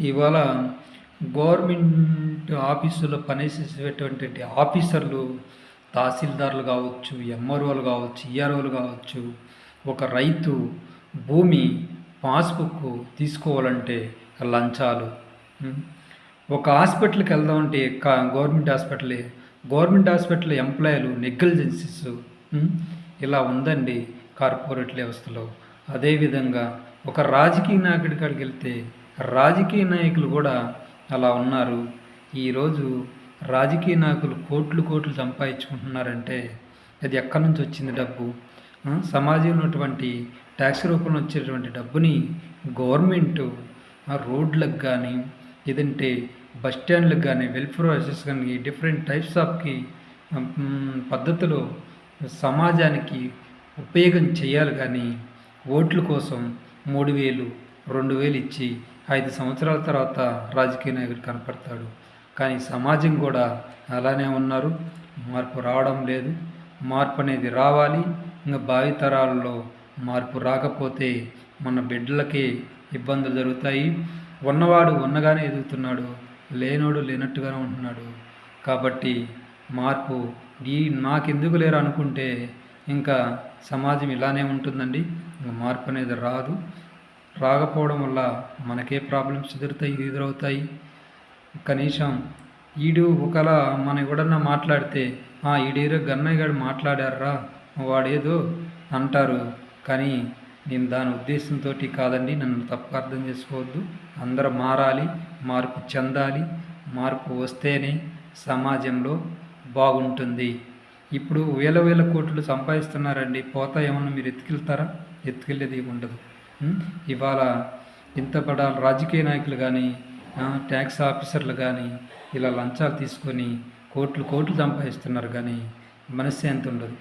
ఇవాళ గవర్నమెంట్ ఆఫీసులో పనిచేసేటువంటి ఆఫీసర్లు తహసీల్దార్లు కావచ్చు ఎంఆర్ఓలు కావచ్చు ఈఆర్ఓలు కావచ్చు ఒక రైతు భూమి పాస్బుక్ తీసుకోవాలంటే లంచాలు. ఒక హాస్పిటల్కి వెళ్దామంటే కా గవర్నమెంట్ హాస్పిటలే గవర్నమెంట్ హాస్పిటల్ ఎంప్లాయీలు నెగ్లిజెన్సీస్ ఇలా ఉందండి కార్పొరేట్ వ్యవస్థలో. అదేవిధంగా ఒక రాజకీయ నాయకుడి కాడికి వెళ్తే రాజకీయ నాయకులు కూడా అలా ఉన్నారు. ఈరోజు రాజకీయ నాయకులు కోట్లు కోట్లు సంపాదించుకుంటున్నారంటే అది ఎక్కడి నుంచి వచ్చింది డబ్బు? సమాజంలో ఉన్నటువంటి ట్యాక్స్ రూపంలో వచ్చేటువంటి డబ్బుని గవర్నమెంట్ రోడ్లకు కానీ లేదంటే బస్ స్టాండ్లకు కానీ వెల్ఫేర్ ఆఫీసెస్ కానీ డిఫరెంట్ టైప్స్ ఆఫ్కి పద్ధతిలో సమాజానికి ఉపయోగం చేయాలి కానీ ఓట్ల కోసం మూడు వేలు రెండు వేలు ఇచ్చి ఐదు సంవత్సరాల తర్వాత రాజకీయ నాయకుడు కనపడతాడు. కానీ సమాజం కూడా అలానే ఉన్నారు. మార్పు రావడం లేదు. మార్పు అనేది రావాలి. ఇంకా భావితరాల్లో మార్పు రాకపోతే మన బిడ్డలకి ఇబ్బందులు జరుగుతాయి. ఉన్నవాడు ఉన్నగానే ఎదుగుతున్నాడు. లేనోడు లేనట్టుగానే ఉంటున్నాడు. కాబట్టి మార్పు ఈ నాకెందుకు లేరు అనుకుంటే ఇంకా సమాజం ఇలానే ఉంటుందండి. ఇంకా మార్పు అనేది రాదు. రాకపోవడం వల్ల మనకే ప్రాబ్లమ్స్ ఎదురుతాయి ఎదురవుతాయి. కనీసం ఈడు ఒకవేళ మన ఎవడన్నా మాట్లాడితే "ఆ, ఈడేరో గన్నయ్య గారు మాట్లాడారా వాడేదో అంటారు. కానీ నేను దాని ఉద్దేశంతో కాదండి నన్ను తప్పు అర్థం చేసుకోవద్దు. అందరూ మారాలి మార్పు చెందాలి మార్పు వస్తేనే సమాజంలో బాగుంటుంది. ఇప్పుడు వేల వేల కోట్లు సంపాదిస్తున్నారండి పోతా ఏమన్నా మీరు ఎత్తుకెళ్తారా? ఎత్తుకెళ్ళేది ఉండదు ఇవాళ ఇంత పడాలి రాజకీయ నాయకులు కానీ ట్యాక్స్ ఆఫీసర్లు కానీ ఇలా లంచాలు తీసుకొని కోట్లు కోట్లు సంపాదిస్తున్నారు కానీ మనశ్శాంతి ఉండదు.